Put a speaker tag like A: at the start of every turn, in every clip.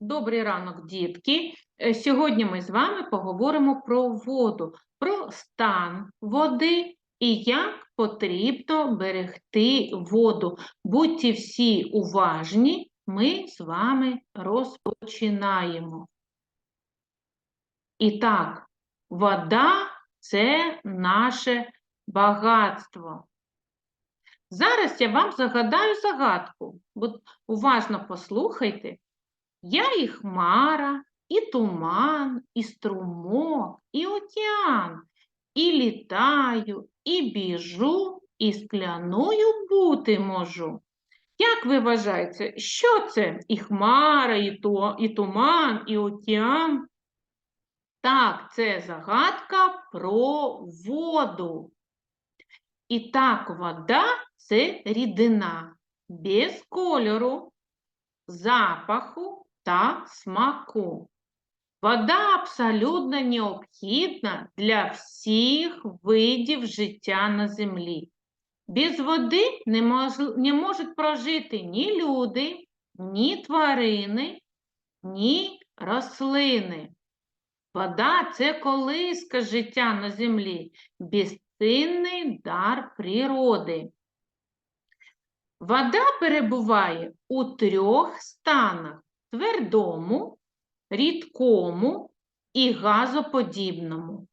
A: Добрий ранок, дітки. Е, Сьогодні ми з вами поговоримо про воду, про стан води і як потрібно берегти воду. Будьте всі уважні, ми з вами розпочинаємо. І так, вода це наше багатство. Зараз я вам загадаю загадку. Будь уважно послухайте. Я і хмара, і туман, і струмок, і океан, і літаю, і біжу, і скляною бути можу. Як ви вважаєте, що це? І хмара, і, то, і туман, і океан? Так, це загадка про воду. І так, вода це рідина без кольору, запаху та смаку. Вода абсолютно необхідна для всіх видів життя на землі. Без води не, мож, не можуть прожити ні люди, ні тварини, ні рослини. Вода це колиска життя на землі, безцінний дар природи. Вода перебуває у трьох станах твердому, рідкому і газоподібному.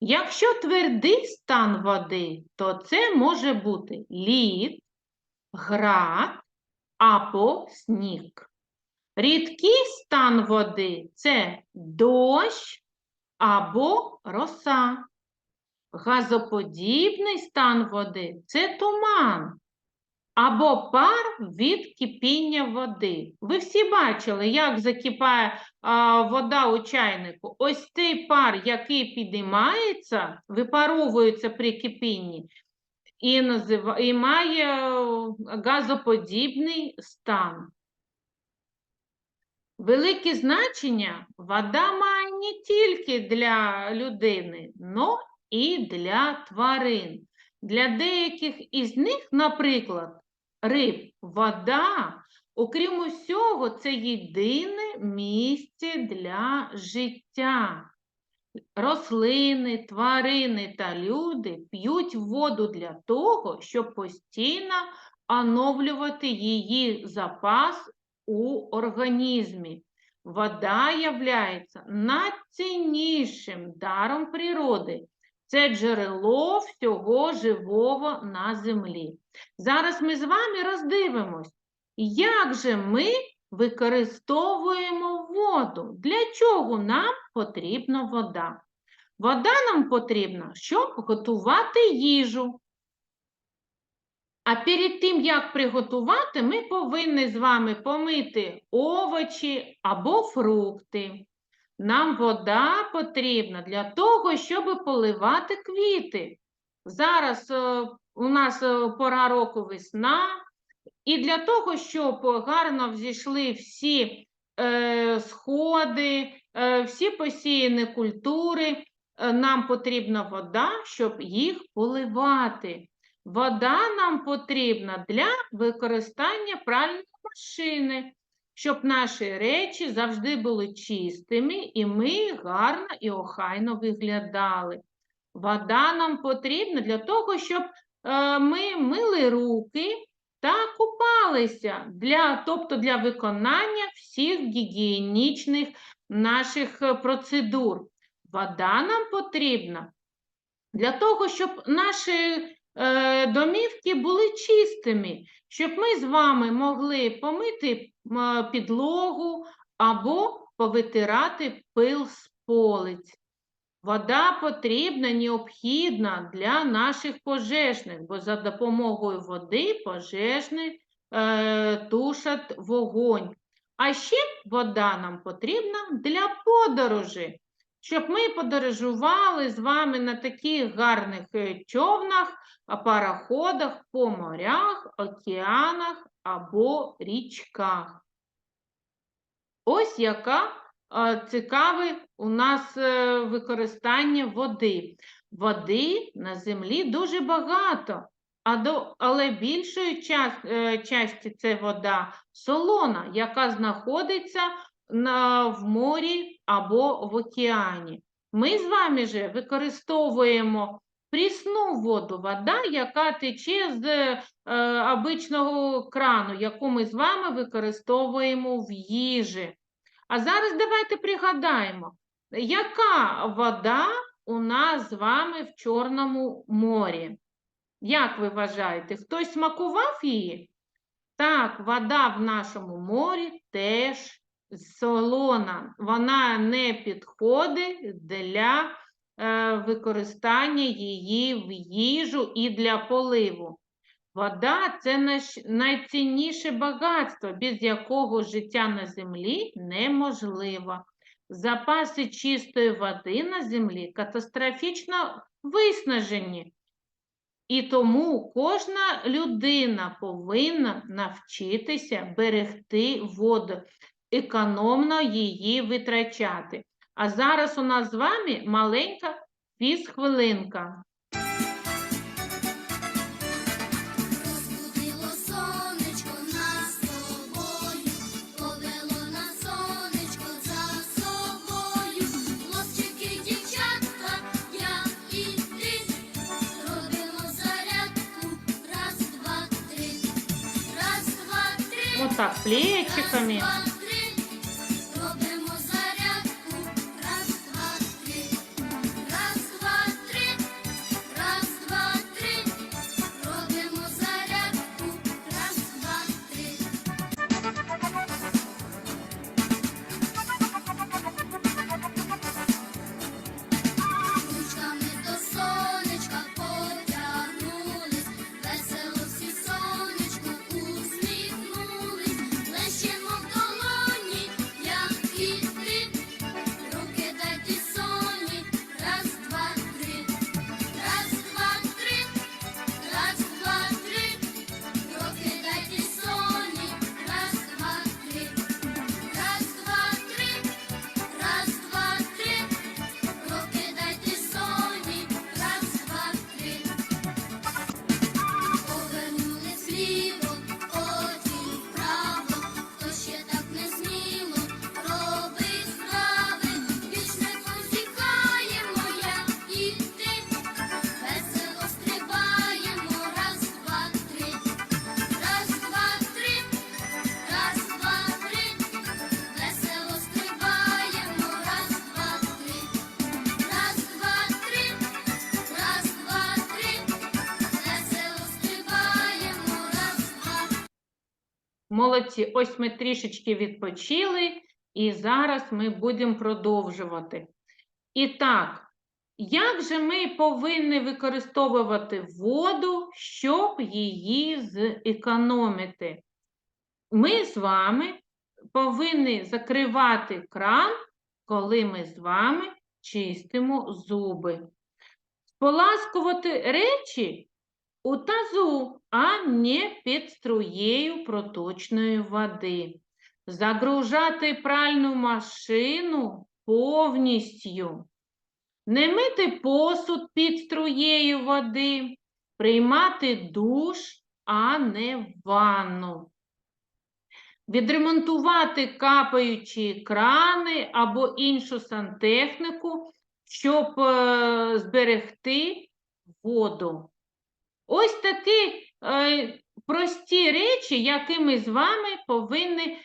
A: Якщо твердий стан води, то це може бути лід, град або сніг. Рідкий стан води це дощ або роса. Газоподібний стан води це туман або пар від кипіння води. Ви всі бачили, як закипає а, вода у чайнику. Ось цей пар, який підіймається, випаровується при кипінні, і, назива... і має е, газоподібний стан. Велике значення вода має не тільки для людини, але і для тварин. Для деяких із них, наприклад, риб, вода, окрім усього, це єдине місце для життя. Рослини, тварини та люди п'ють воду для того, щоб постійно оновлювати її запас у організмі. Вода являється найціннішим даром природи. Це джерело всього живого на землі. Зараз ми з вами роздивимось, як же ми використовуємо воду. Для чого нам потрібна вода? Вода нам потрібна, щоб готувати їжу. А перед тим, як приготувати, ми повинні з вами помити овочі або фрукти. Нам вода потрібна для того, щоб поливати квіти. Зараз е, у нас е, пора року весна, і для того, щоб гарно взійшли всі е, сходи, е, всі посіяні культури, е, нам потрібна вода, щоб їх поливати. Вода нам потрібна для використання пральної машини, щоб наші речі завжди були чистими і ми гарно і охайно виглядали. Вода нам потрібна для того, щоб е, ми мили руки та купалися, для, тобто для виконання всіх гігієнічних наших е, процедур. Вода нам потрібна для того, щоб наші е, домівки були чистими, щоб ми з вами могли помити підлогу або повитирати пил з полиць. Вода потрібна, необхідна для наших пожежних, бо за допомогою води пожежні е, тушать вогонь. А ще вода нам потрібна для подорожі, щоб ми подорожували з вами на таких гарних е, човнах, пароходах по морях, океанах або річках. Ось яка е, цікаве у нас е, використання води. Води на землі дуже багато, але більшою е, часті це вода солона, яка знаходиться в морі або в океані. Ми з вами же використовуємо прісну воду, вода, яка тече з е, обичного крану, яку ми з вами використовуємо в їжі. А зараз давайте пригадаємо, яка вода у нас з вами в Чорному морі? Як ви вважаєте, хтось смакував її? Так, вода в нашому морі теж солона. Вона не підходить для використання її в їжу і для поливу. Вода це найцінніше багатство, без якого життя на землі неможливо. Запаси чистої води на землі катастрофічно виснажені. І тому кожна людина повинна навчитися берегти воду, економно її витрачати. А зараз у нас з вами маленька фізхвилинка.
B: Розбудило сонечко нас
A: Молодці, ось ми трішечки відпочили, і зараз ми будемо продовжувати. І так, як же ми повинні використовувати воду, щоб її зекономити? Ми з вами повинні закривати кран, коли ми з вами чистимо зуби. Споласкувати речі у тазу, а не під струєю проточної води. Загружати пральну машину повністю. Не мити посуд під струєю води, приймати душ, а не ванну. Відремонтувати капаючі крани або іншу сантехніку, щоб е, зберегти воду. Ось такі е, прості речі, які ми з вами повинні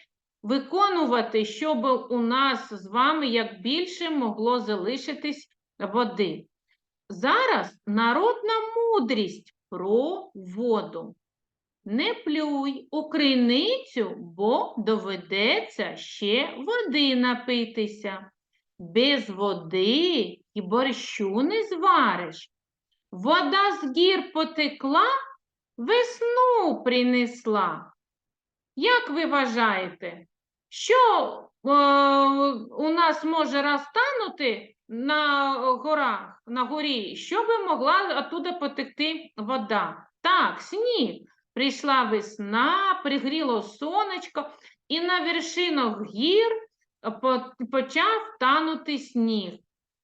A: виконувати, щоб у нас з вами як більше могло залишитись води. Зараз народна мудрість про воду. Не плюй у криницю, бо доведеться ще води напитися. Без води і борщу не звариш. Вода з гір потекла, весну принесла. Як ви вважаєте, що е, у нас може розтанути на горах, на горі, щоб могла оттуда потекти вода? Так, сніг. Прийшла весна, пригріло сонечко, і на вершинах гір почав танути сніг.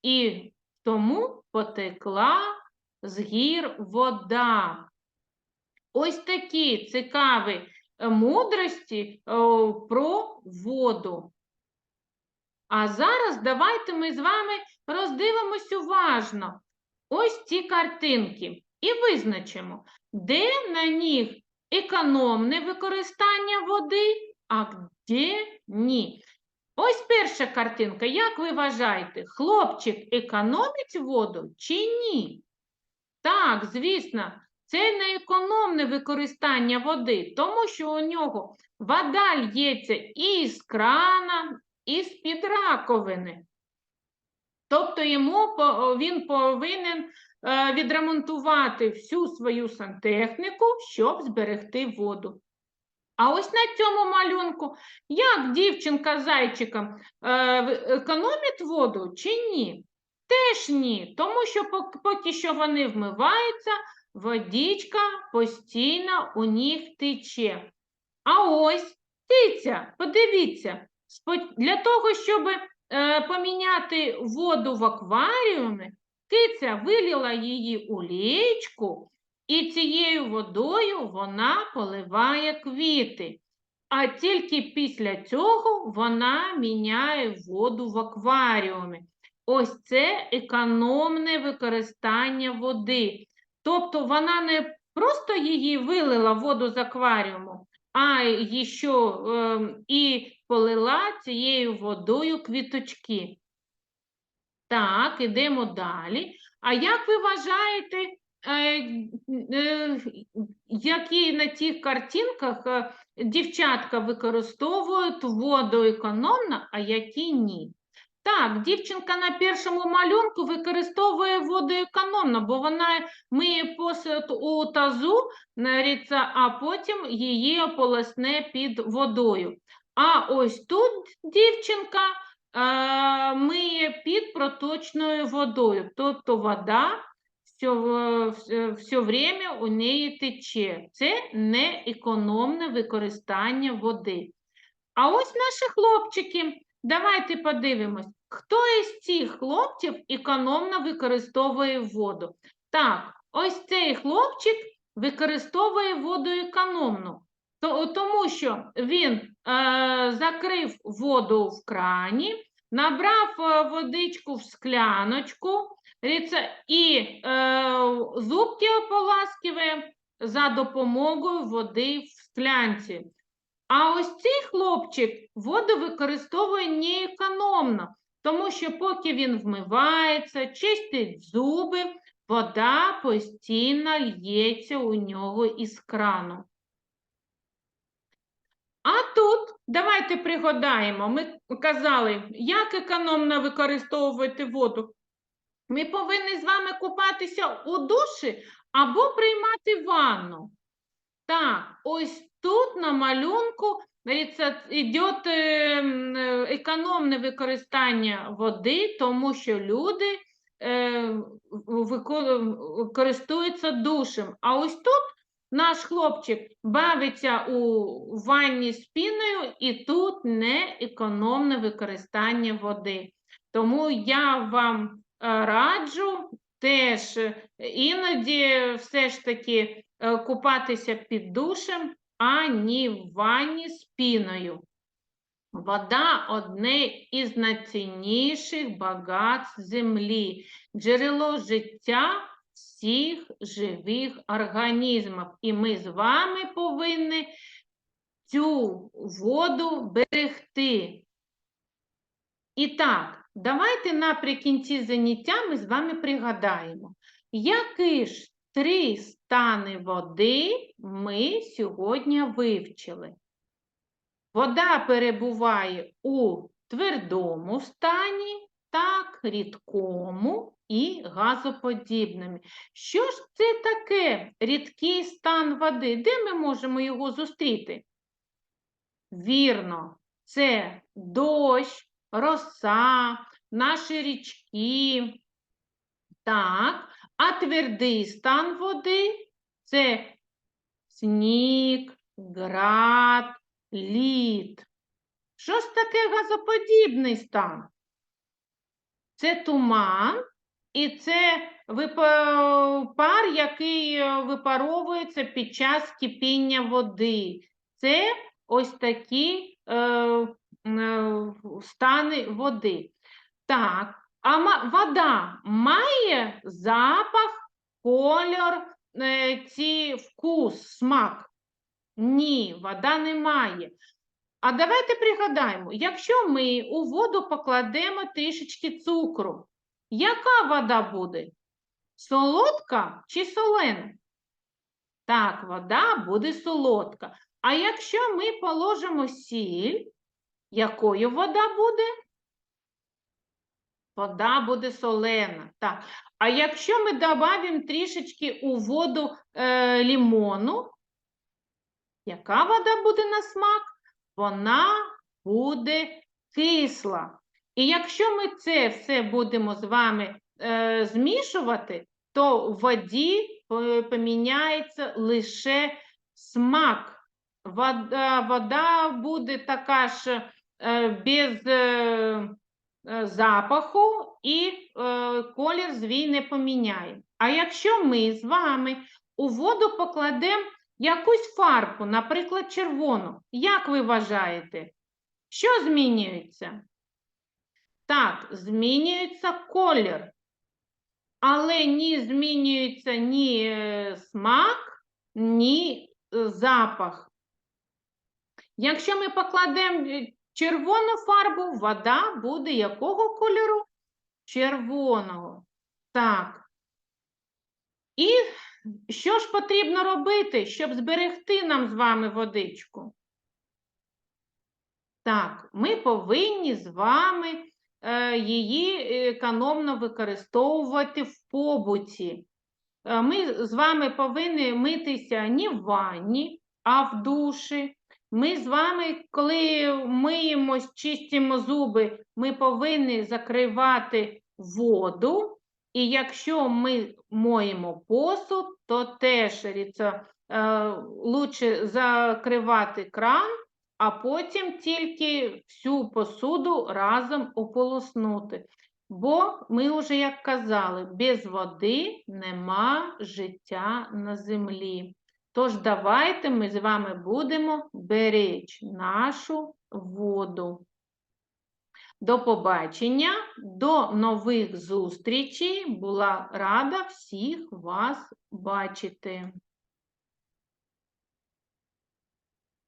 A: І тому потекла з гір вода. Ось такі цікаві е, мудрості о, про воду. А зараз давайте ми з вами роздивимось уважно ось ці картинки і визначимо, де на них економне використання води, а де ні. Ось перша картинка. Як ви вважаєте, хлопчик економить воду чи ні? Так, звісно, це не економне використання води, тому що у нього вода лється і з крана, і з-під раковини. Тобто йому він повинен е, відремонтувати всю свою сантехніку, щоб зберегти воду. А ось на цьому малюнку, як дівчинка зайчиком е, економить воду чи ні? Теж ні, тому що поки що вони вмиваються, водичка постійно у них тече. А ось птиця, подивіться, для того, щоб е, поміняти воду в акваріумі, киця вилила її у лієчку, і цією водою вона поливає квіти. А тільки після цього вона міняє воду в акваріумі. Ось це економне використання води. Тобто вона не просто її вилила воду з акваріуму, а й ще ем, і полила цією водою квіточки. Так, ідемо далі. А як ви вважаєте, е, е, які на цих картинках е, дівчатка використовують воду економно, а які ні? Так, дівчинка на першому малюнку використовує воду економно, бо вона миє посуд у тазу, а потім її ополосне під водою. А ось тут дівчинка е, миє під проточною водою, тобто вода все, все время у неї тече. Це не економне використання води. А ось наші хлопчики. Давайте подивимось, хто із цих хлопців економно використовує воду. Так, ось цей хлопчик використовує воду економно, то- тому що він е, закрив воду в крані, набрав е, водичку в скляночку і е, зубки ополаскиває за допомогою води в склянці. А ось цей хлопчик воду використовує неекономно, тому що поки він вмивається, чистить зуби, вода постійно лється у нього із крану. А тут давайте пригадаємо, ми казали, як економно використовувати воду. Ми повинні з вами купатися у душі або приймати ванну. Так, ось тут на малюнку йде економне використання води, тому що люди е, користуються душем. А ось тут наш хлопчик бавиться у ванні з піною, і тут не економне використання води. Тому я вам е, раджу теж е, іноді все ж таки е, купатися під душем, а не в ванні з піною. Вода одне із найцінніших багатств землі, джерело життя всіх живих організмів. І ми з вами повинні цю воду берегти. І так, давайте наприкінці заняття ми з вами пригадаємо, які ж три стани води ми сьогодні вивчили. Вода перебуває у твердому стані, так, рідкому і газоподібному. Що ж це таке рідкий стан води? Де ми можемо його зустріти? Вірно, це дощ, роса, наші річки. Так, а твердий стан води це сніг, град, лід. Що ж таке газоподібний стан? Це туман, і це пар, який е, випаровується під час кипіння води. Це ось такі е, е, стани води. Так, а вода має запах, кольор, е, ці вкус, смак? Ні, вода не має. А давайте пригадаємо, якщо ми у воду покладемо трішечки цукру, яка вода буде? Солодка чи солена? Так, вода буде солодка. А якщо ми положимо сіль, якою вода буде? Вода буде солена. Так. А якщо ми додамо трішечки у воду е, лімону, яка вода буде на смак? Вона буде кисла. І якщо ми це все будемо з вами е, змішувати, то в воді е, поміняється лише смак. Вода, вода буде така ж е, без е, запаху і е, колір звій не поміняє. А якщо ми з вами у воду покладемо якусь фарбу, наприклад, червону, як ви вважаєте, що змінюється? Так, змінюється колір, але ні змінюється ні е, смак, ні е, запах. Якщо ми покладемо е, червону фарбу, вода буде якого кольору? Червоного. Так. І що ж потрібно робити, щоб зберегти нам з вами водичку? Так, ми повинні з вами е, її економно використовувати в побуті. Е, Ми з вами повинні митися не в ванні, а в душі. Ми з вами, коли миємось, чистимо зуби, ми повинні закривати воду. І якщо ми моємо посуд, то теж ріце, е, лучше закривати кран, а потім тільки всю посуду разом ополоснути. Бо ми вже як казали, без води нема життя на землі. Тож давайте ми з вами будемо беречь нашу воду. До побачення, до нових зустрічей. Була рада всіх вас бачити.